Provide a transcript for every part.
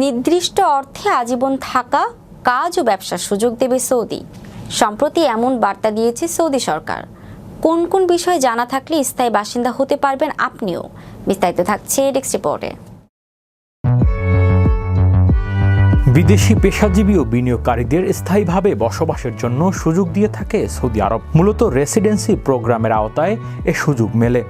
নির্দিষ্ট অর্থে আজীবন থাকা কাজ ও ব্যবসার সুযোগ দেবে সৌদি। সম্প্রতি এমন বার্তা দিয়েছে সৌদি সরকার। কোন কোন বিষয়ে জানা থাকলে স্থায়ী বাসিন্দা হতে পারবেন আপনিও। বিস্তারিত থাকছে ডেস্ক রিপোর্টে। বিদেশি পেশাজীবী ও বিনিয়োগকারীদের স্থায়ীভাবে বসবাসের জন্য সুযোগ দিয়ে থাকে সৌদি আরব। মূলত রেসিডেন্সি প্রোগ্রামের আওতায় এ সুযোগ মেলে।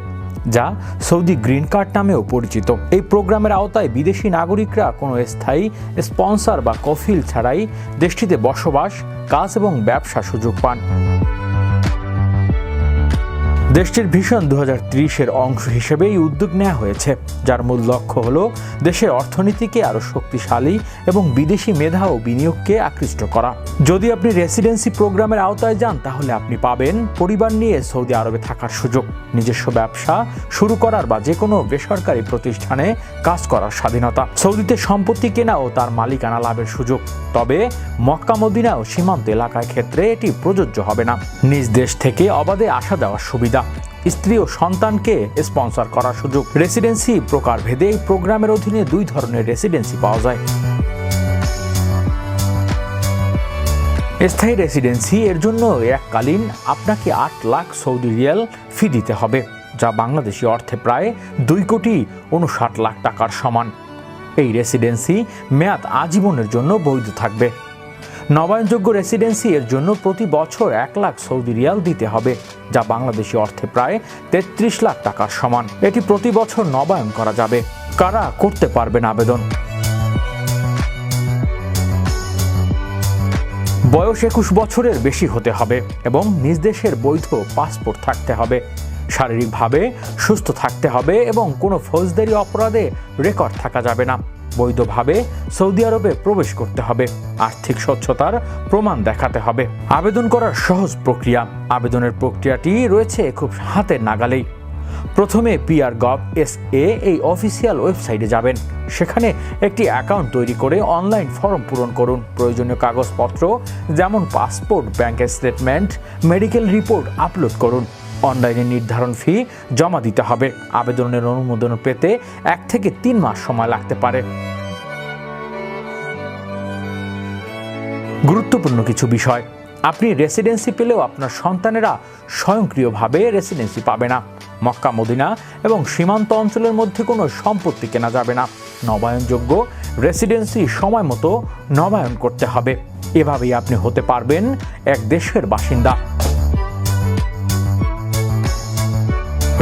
যা সৌদি গ্রিন কার্ড নামেও পরিচিত। এই প্রোগ্রামের আওতায় বিদেশি নাগরিকরা কোনো স্থায়ী স্পন্সর বা কফিল ছাড়াই দেশটিতে বসবাস, কাজ এবং ব্যবসা সুযোগ পান। দেশটির ভীষণ দু এর অংশ হিসেবে এই উদ্যোগ নেওয়া হয়েছে, যার মূল লক্ষ্য হল দেশের অর্থনীতিকে আরও শক্তিশালী এবং বিদেশি মেধা ও বিনিয়োগকে আকৃষ্ট করা। যদি আপনি রেসিডেন্সি প্রোগ্রামের আওতায় যান, তাহলে আপনি পাবেন পরিবার নিয়ে সৌদি আরবে থাকার সুযোগ। নিজস্ব ব্যবসা শুরু করার বা যে কোনো বেসরকারি প্রতিষ্ঠানে কাজ করার স্বাধীনতা। সৌদিতে সম্পত্তি কেনা ও তার মালিকানা লাভের সুযোগ। তবে মক্কা, মদিনা ও সীমান্ত এলাকায় ক্ষেত্রে এটি প্রযোজ্য হবে না। নিজ দেশ থেকে অবাধে আসা দেওয়ার সুবিধা। স্ত্রী ও সন্তানকে স্পন্সর করার সুযোগ। রেসিডেন্সি প্রকারভেদে এই প্রোগ্রামের অধীনে দুই ধরনের রেসিডেন্সি পাওয়া যায়। স্থায়ী রেসিডেন্সি এর জন্য এককালীন আপনাকে আট লাখ সৌদি রিয়াল ফি দিতে হবে, যা বাংলাদেশি অর্থে প্রায় দুই কোটি উনষাট লাখ টাকার সমান। এই রেসিডেন্সি মেয়াদ আজীবনের জন্য বৈধ থাকবে। নবায়নযোগ্য রেসিডেন্সি এর জন্য প্রতি বছর এক লাখ সৌদি রিয়াল দিতে হবে, যা বাংলাদেশি অর্থে প্রায় তেত্রিশ লাখ টাকার সমান। এটি প্রতি বছর নবায়ন করা যাবে। কারা করতে পারবেন আবেদন? বয়স একুশ বছরের বেশি হতে হবে এবং নিজ দেশের বৈধ পাসপোর্ট থাকতে হবে। শারীরিকভাবে সুস্থ থাকতে হবে এবং কোনো ফৌজদারি অপরাধে রেকর্ড থাকা যাবে না। বৈধভাবে সৌদি আরবে প্রবেশ করতে হবে। আর্থিক স্বচ্ছতার প্রমাণ দেখাতে হবে। আবেদন করার সহজ প্রক্রিয়া। আবেদনের প্রক্রিয়াটি রয়েছে খুব হাতের নাগালেই। প্রথমে পিআর গভ এস এ এই অফিসিয়াল ওয়েবসাইটে যাবেন। সেখানে একটি অ্যাকাউন্ট তৈরি করে অনলাইন ফর্ম পূরণ করুন। প্রয়োজনীয় কাগজপত্র, যেমন পাসপোর্ট, ব্যাংকের স্টেটমেন্ট, মেডিকেল রিপোর্ট আপলোড করুন। অনলাইনে নির্ধারণ ফি জমা দিতে হবে। আবেদনের অনুমোদন পেতে এক থেকে তিন মাস সময় লাগতে পারে। গুরুত্বপূর্ণ কিছু বিষয়। আপনি রেসিডেন্সি পেলেও আপনার সন্তানেরা স্বয়ংক্রিয়ভাবে রেসিডেন্সি পাবে না। মক্কা, মদিনা এবং সীমান্ত অঞ্চলের মধ্যে কোনো সম্পত্তি কেনা যাবে না। নবায়নযোগ্য রেসিডেন্সি সময় মতো নবায়ন করতে হবে। এভাবেই আপনি হতে পারবেন এক দেশের বাসিন্দা।